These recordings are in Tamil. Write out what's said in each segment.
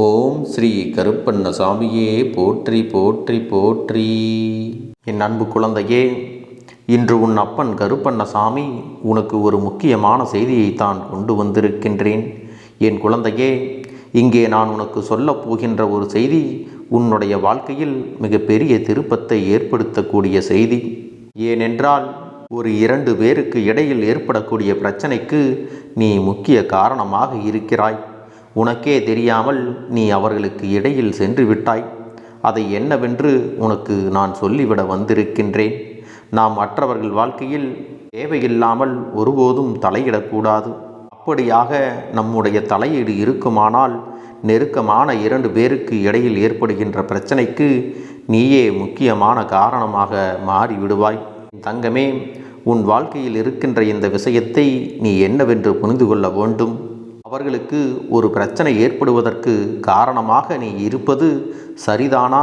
ஓம் ஸ்ரீ கருப்பண்ணசாமியே போற்றி போற்றி போற்றி. என் அன்பு குழந்தையே இன்று உன் அப்பன் கருப்பண்ணசாமி உனக்கு ஒரு முக்கியமான செய்தியைத்தான் கொண்டு வந்திருக்கின்றேன். என் குழந்தையே இங்கே நான் உனக்கு சொல்லப் போகின்ற ஒரு செய்தி உன்னுடைய வாழ்க்கையில் மிகப்பெரிய திருப்பத்தை ஏற்படுத்தக்கூடிய செய்தி. ஏனென்றால் ஒரு இரண்டு பேருக்கு இடையில் ஏற்படக்கூடிய பிரச்சனைக்கு நீ முக்கிய காரணமாக இருக்கிறாய். உனக்கே தெரியாமல் நீ அவர்களுக்கு இடையில் சென்று விட்டாய். அதை என்னவென்று உனக்கு நான் சொல்லிவிட வந்திருக்கின்றேன். நாம் மற்றவர்கள் வாழ்க்கையில் தேவையில்லாமல் ஒருபோதும் தலையிடக்கூடாது. அப்படியாக நம்முடைய தலையீடு இருக்குமானால் நெருக்கமான இரண்டு பேருக்கு இடையில் ஏற்படுகின்ற பிரச்சனைக்கு நீயே முக்கியமான காரணமாக மாறிவிடுவாய். தங்கமே உன் வாழ்க்கையில் இருக்கின்ற இந்த விஷயத்தை நீ என்னவென்று புரிந்து கொள்ள வேண்டும். அவர்களுக்கு ஒரு பிரச்சனை ஏற்படுவதற்கு காரணமாக நீ இருப்பது சரிதானா?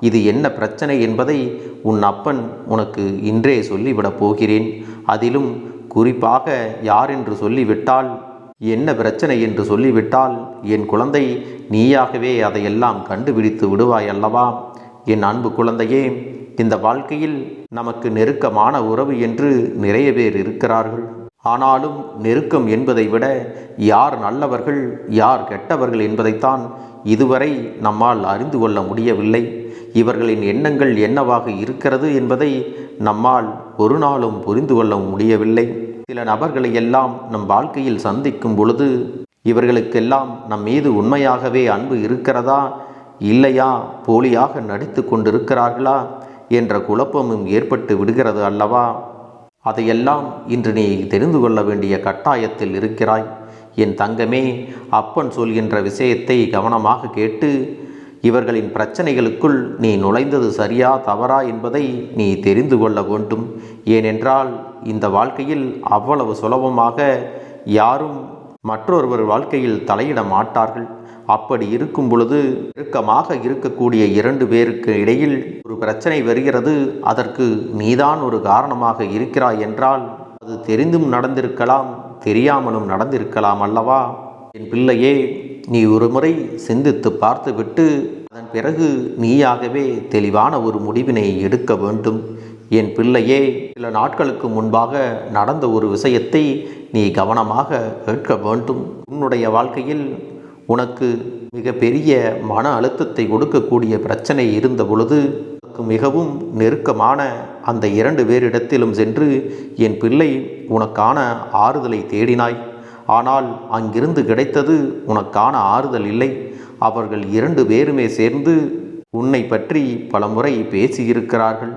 இது என்ன பிரச்சனை என்பதை உன் அப்பன் உனக்கு இன்றே சொல்லிவிடப் போகிறேன். அதிலும் குறிப்பாக யார் என்று சொல்லிவிட்டால் என்ன பிரச்சனை என்று சொல்லிவிட்டால் என் குழந்தை நீயாகவே அதையெல்லாம் கண்டுபிடித்து விடுவாய் அல்லவா? என் அன்பு குழந்தையே இந்த வாழ்க்கையில் நமக்கு நெருக்கமான உறவு என்று நிறைய பேர் இருக்கிறார்கள். ஆனாலும் நெருக்கம் என்பதை விட யார் நல்லவர்கள் யார் கெட்டவர்கள் என்பதைத்தான் இதுவரை நம்மால் அறிந்து கொள்ள முடியவில்லை. இவர்களின் எண்ணங்கள் என்னவாக இருக்கிறது என்பதை நம்மால் ஒரு நாளும் புரிந்து கொள்ள முடியவில்லை. சில நபர்களை எல்லாம் நம் வாழ்க்கையில் சந்திக்கும் பொழுது இவர்களுக்கெல்லாம் நம் மீது உண்மையாகவே அன்பு இருக்கிறதா இல்லையா போலியாக நடித்து கொண்டிருக்கிறார்களா என்ற குழப்பமும் ஏற்பட்டு விடுகிறது அல்லவா? அதையெல்லாம் இன்று நீ தெரிந்து கொள்ள வேண்டிய கட்டாயத்தில் இருக்கிறாய். என் தங்கமே அப்பன் சொல்கின்ற விஷயத்தை கவனமாக கேட்டு இவர்களின் பிரச்சனைகளுக்குள் நீ நுழைந்தது சரியா தவறா என்பதை நீ தெரிந்து கொள்ள வேண்டும். ஏனென்றால் இந்த வாழ்க்கையில் அவ்வளவு சுலபமாக யாரும் மற்றொருவர் வாழ்க்கையில் தலையிட மாட்டார்கள். அப்படி இருக்கும் பொழுது நெருக்கமாக இருக்கக்கூடிய இரண்டு பேருக்கு இடையில் ஒரு பிரச்சனை வருகிறது. அதற்கு நீதான் ஒரு காரணமாக இருக்கிறாய் என்றால் அது தெரிந்தும் நடந்திருக்கலாம் தெரியாமலும் நடந்திருக்கலாம் அல்லவா? என் பிள்ளையே நீ ஒரு முறை சிந்தித்து பார்த்துவிட்டு அதன் பிறகு நீயாகவே தெளிவான ஒரு முடிவினை எடுக்க வேண்டும். என் பிள்ளையே சில நாட்களுக்கு முன்பாக நடந்த ஒரு விஷயத்தை நீ கவனமாக கேட்க வேண்டும். உன்னுடைய வாழ்க்கையில் உனக்கு மிக பெரிய மன அழுத்தத்தை கொடுக்கக்கூடிய பிரச்சனை இருந்த பொழுது மிகவும் நெருக்கமான அந்த இரண்டு பேரிடத்திலும் சென்று என் பிள்ளை உனக்கான ஆறுதலை தேடினாய். ஆனால் அங்கிருந்து கிடைத்தது உனக்கான ஆறுதல் இல்லை. அவர்கள் இரண்டு பேருமே சேர்ந்து உன்னை பற்றி பலமுறை பேசியிருக்கிறார்கள்.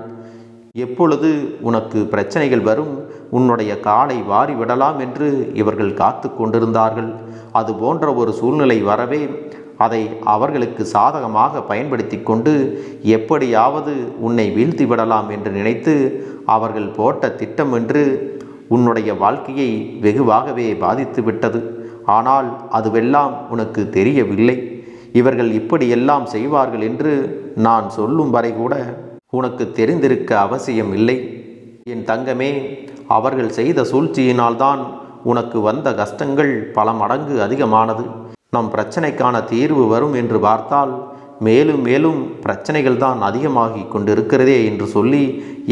எப்பொழுது உனக்கு பிரச்சனைகள் வரும்? உன்னுடைய காலை வாரி விடலாம் என்று இவர்கள் காத்து கொண்டிருந்தார்கள். அது போன்ற ஒரு சூழ்நிலை வரவே அதை அவர்களுக்கு சாதகமாக பயன்படுத்தி கொண்டு எப்படியாவது உன்னை வீழ்த்தி விடலாம் என்று நினைத்து அவர்கள் போட்ட திட்டம் என்று உன்னுடைய வாழ்க்கையை வெகுவாகவே பாதித்து விட்டது. ஆனால் அதுவெல்லாம் உனக்கு தெரியவில்லை. இவர்கள் இப்படியெல்லாம் செய்வார்கள் என்று நான் சொல்லும் வரை கூட உனக்கு தெரிந்திருக்க அவசியம் இல்லை. என் தங்கமே அவர்கள் செய்த சூழ்ச்சியினால்தான் உனக்கு வந்த கஷ்டங்கள் பல மடங்கு அதிகமானது. நம் பிரச்சனைக்கான தீர்வு வரும் என்று பார்த்தால் மேலும் மேலும் பிரச்சனைகள் தான் அதிகமாகி கொண்டிருக்கிறதே என்று சொல்லி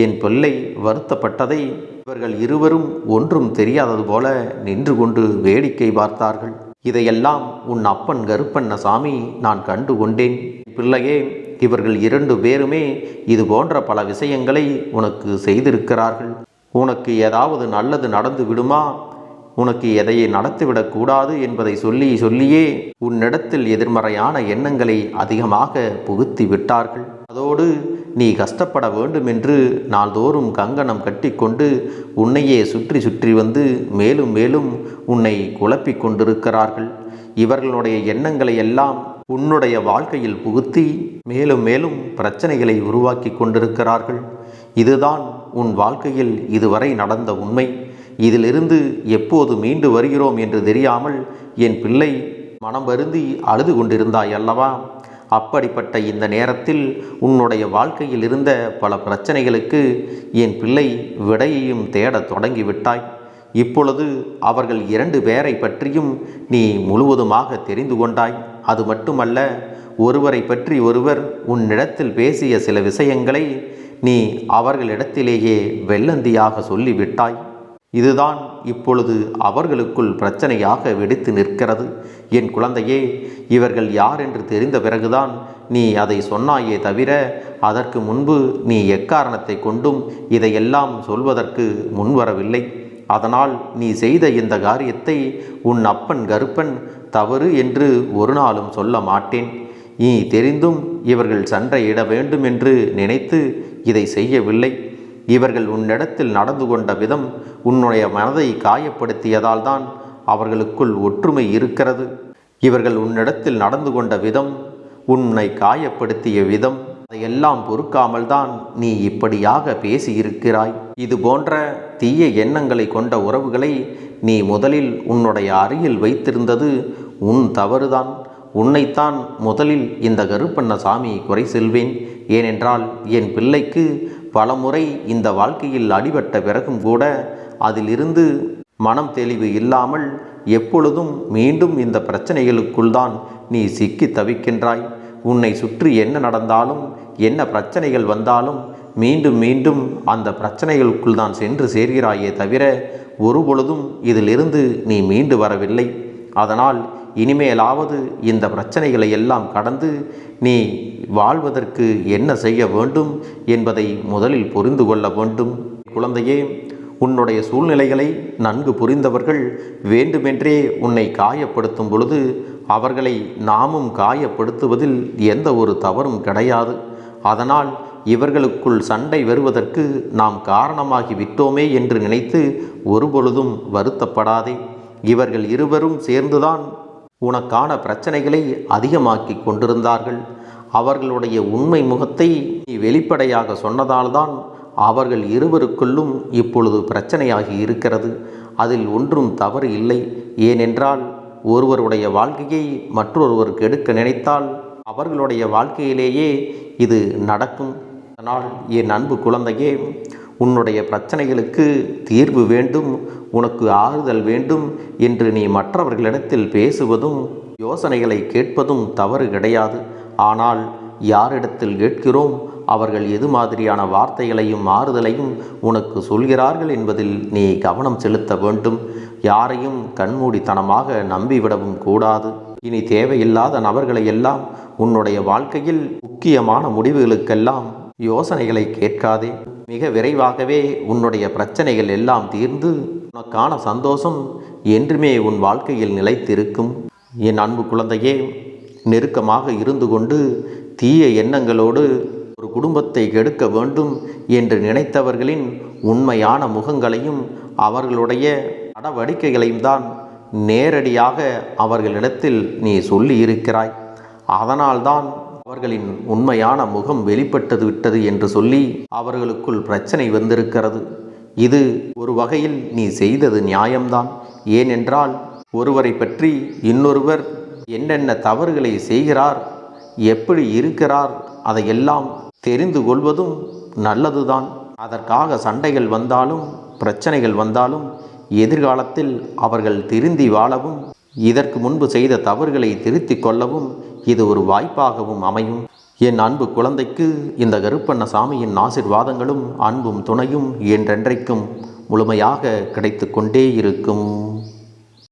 என் பிள்ளை வருத்தப்பட்டதை இவர்கள் இருவரும் ஒன்றும் தெரியாதது போல நின்று கொண்டு வேடிக்கை பார்த்தார்கள். இதையெல்லாம் உன் அப்பன் கருப்பண்ணசாமி நான் கண்டு கொண்டேன். பிள்ளையே இவர்கள் இரண்டு பேருமே இது போன்ற பல விஷயங்களை உனக்கு செய்திருக்கிறார்கள். உனக்கு ஏதாவது நல்லது நடந்து விடுமா? உனக்கு எதையை நடத்திவிடக்கூடாது என்பதை சொல்லி சொல்லியே உன்னிடத்தில் எதிர்மறையான எண்ணங்களை அதிகமாக புகுத்தி விட்டார்கள். அதோடு நீ கஷ்டப்பட வேண்டும் என்று நாள்தோறும் கங்கணம் கட்டிக்கொண்டு உன்னையே சுற்றி சுற்றி வந்து மேலும் மேலும் உன்னை குழப்பிக் கொண்டிருக்கிறார்கள். இவர்களுடைய எண்ணங்களை எல்லாம் உன்னுடைய வாழ்க்கையில் புகுத்தி மேலும் மேலும் பிரச்சனைகளை உருவாக்கி கொண்டிருக்கிறார்கள். இதுதான் உன் வாழ்க்கையில் இதுவரை நடந்த உண்மை. இதிலிருந்து எப்போது மீண்டு வருகிறோம் என்று தெரியாமல் என் பிள்ளை மனம் வருந்தி அழுது கொண்டிருந்தாய் அல்லவா? அப்படிப்பட்ட இந்த நேரத்தில் உன்னுடைய வாழ்க்கையில் இருந்த பல பிரச்சனைகளுக்கு என் பிள்ளை விடையையும் தேடத் தொடங்கிவிட்டாய். இப்பொழுது அவர்கள் இரண்டு பேரை பற்றியும் நீ முழுவதுமாக தெரிந்து கொண்டாய். அது மட்டுமல்ல ஒருவரை பற்றி ஒருவர் உன்னிடத்தில் பேசிய சில விஷயங்களை நீ அவர்களிடத்திலேயே வெள்ளந்தியாக சொல்லிவிட்டாய். இதுதான் இப்பொழுது அவர்களுக்குள் பிரச்சனையாக வெடித்து நிற்கிறது. என் குழந்தையே இவர்கள் யார் என்று தெரிந்த பிறகுதான் நீ அதை சொன்னாயே தவிர அதற்கு முன்பு நீ எக்காரணத்தை கொண்டும் இதையெல்லாம் சொல்வதற்கு முன்வரவில்லை. அதனால் நீ செய்த இந்த காரியத்தை உன் அப்பன் கருப்பன் தவறு என்று ஒரு நாளும் சொல்ல மாட்டேன். நீ தெரிந்தும் இவர்கள் சண்டையிட வேண்டும் என்று நினைத்து இதை செய்யவில்லை. இவர்கள் உன்னிடத்தில் நடந்து கொண்ட விதம் உன்னுடைய மனதை காயப்படுத்தியதால் தான் அவர்களுக்குள் ஒற்றுமை இருக்கிறது. இவர்கள் உன்னிடத்தில் நடந்து கொண்ட விதம் உன்னை காயப்படுத்திய விதம் அதையெல்லாம் பொறுக்காமல் தான் நீ இப்படியாக பேசியிருக்கிறாய். இது போன்ற தீய எண்ணங்களை கொண்ட உறவுகளை நீ முதலில் உன்னுடைய அருகில் வைத்திருந்தது உன் தவறுதான். உன்னைத்தான் முதலில் இந்த கருப்பண்ண சாமி குறை செல்வேன். ஏனென்றால் என் பிள்ளைக்கு பலமுறை இந்த வாழ்க்கையில் அடிபட்ட பிறகும் கூட அதிலிருந்து மனம் தெளிவு இல்லாமல் எப்பொழுதும் மீண்டும் இந்த பிரச்சனைகளுக்குள் தான் நீ சிக்கி தவிக்கின்றாய். உன்னை சுற்றி என்ன நடந்தாலும் என்ன பிரச்சனைகள் வந்தாலும் மீண்டும் மீண்டும் அந்த பிரச்சனைகளுக்குள் தான் சென்று சேர்கிறாயே தவிர ஒருபொழுதும் இதிலிருந்து நீ மீண்டு வரவில்லை. அதனால் இனிமேலாவது இந்த பிரச்சனைகளை எல்லாம் கடந்து நீ வாழ்வதற்கு என்ன செய்ய வேண்டும் என்பதை முதலில் புரிந்து கொள்ள வேண்டும். குழந்தையே உன்னுடைய சூழ்நிலைகளை நன்கு புரிந்தவர்கள் வேண்டுமென்றே உன்னை காயப்படுத்தும் பொழுது அவர்களை நாமும் காயப்படுத்துவதில் எந்த ஒரு தவறும் கிடையாது. அதனால் இவர்களுக்குள் சண்டை வருவதற்கு நாம் காரணமாகி விட்டோமே என்று நினைத்து ஒருபொழுதும் வருத்தப்படாதே. இவர்கள் இருவரும் சேர்ந்துதான் உனக்கான பிரச்சனைகளை அதிகமாக்கி கொண்டிருந்தார்கள். அவர்களுடைய உண்மை முகத்தை நீ வெளிப்படையாக சொன்னதால்தான் அவர்கள் இருவருக்குள்ளும் இப்பொழுது பிரச்சனையாகி இருக்கிறது. அதில் ஒன்றும் தவறு இல்லை. ஏனென்றால் ஒருவருடைய வாழ்க்கையை மற்றொருவர் கெடுக்க நினைத்தால் அவர்களுடைய வாழ்க்கையிலேயே இது நடக்கும். அதனால் என் அன்பு குழந்தையே உன்னுடைய பிரச்சனைகளுக்கு தீர்வு வேண்டும் உனக்கு ஆறுதல் வேண்டும் என்று நீ மற்றவர்களிடத்தில் பேசுவதும் யோசனைகளை கேட்பதும் தவறு கிடையாது. ஆனால் யாரிடத்தில் கேட்கிறோம் அவர்கள் எது மாதிரியான வார்த்தைகளையும் ஆறுதலையும் உனக்கு சொல்கிறார்கள் என்பதில் நீ கவனம் செலுத்த வேண்டும். யாரையும் கண்மூடித்தனமாக நம்பிவிடவும் கூடாது. இனி தேவையில்லாத நபர்களை எல்லாம் உன்னுடைய வாழ்க்கையில் முக்கியமான முடிவுகளுக்கெல்லாம் யோசனைகளை கேட்காதே. மிக விரைவாகவே உன்னுடைய பிரச்சனைகள் எல்லாம் தீர்ந்து உனக்கான சந்தோஷம் என்றுமே உன் வாழ்க்கையில் நிலைத்திருக்கும். என் அன்பு குழந்தையே நெருக்கமாக இருந்து கொண்டு தீய எண்ணங்களோடு ஒரு குடும்பத்தை கெடுக்க வேண்டும் என்று நினைத்தவர்களின் உண்மையான முகங்களையும் அவர்களுடைய நடவடிக்கைகளையும் தான் நேரடியாக அவர்களிடத்தில் நீ சொல்லி இருக்கிறாய் அதனால்தான் அவர்களின் உண்மையான முகம் வெளிப்பட்டது விட்டது என்று சொல்லி அவர்களுக்குள் பிரச்சனை வந்திருக்கிறது. இது ஒரு வகையில் நீ செய்தது நியாயம்தான். ஏனென்றால் ஒருவரை பற்றி இன்னொருவர் என்னென்ன தவறுகளை செய்கிறார் எப்படி இருக்கிறார் அதையெல்லாம் தெரிந்து கொள்வதும் நல்லதுதான். அதற்காக சண்டைகள் வந்தாலும் பிரச்சனைகள் வந்தாலும் எதிர்காலத்தில் அவர்கள் திருந்தி வாழவும் இதற்கு முன்பு செய்த தவறுகளை திருத்திக் கொள்ளவும் இது ஒரு வாய்ப்பாகவும் அமையும். என் அன்பு குழந்தைக்கு இந்த கருப்பண்ண சாமியின் ஆசிர்வாதங்களும் அன்பும் துணையும் என்றென்றைக்கும் முழுமையாக கிடைத்து கொண்டே இருக்கும்.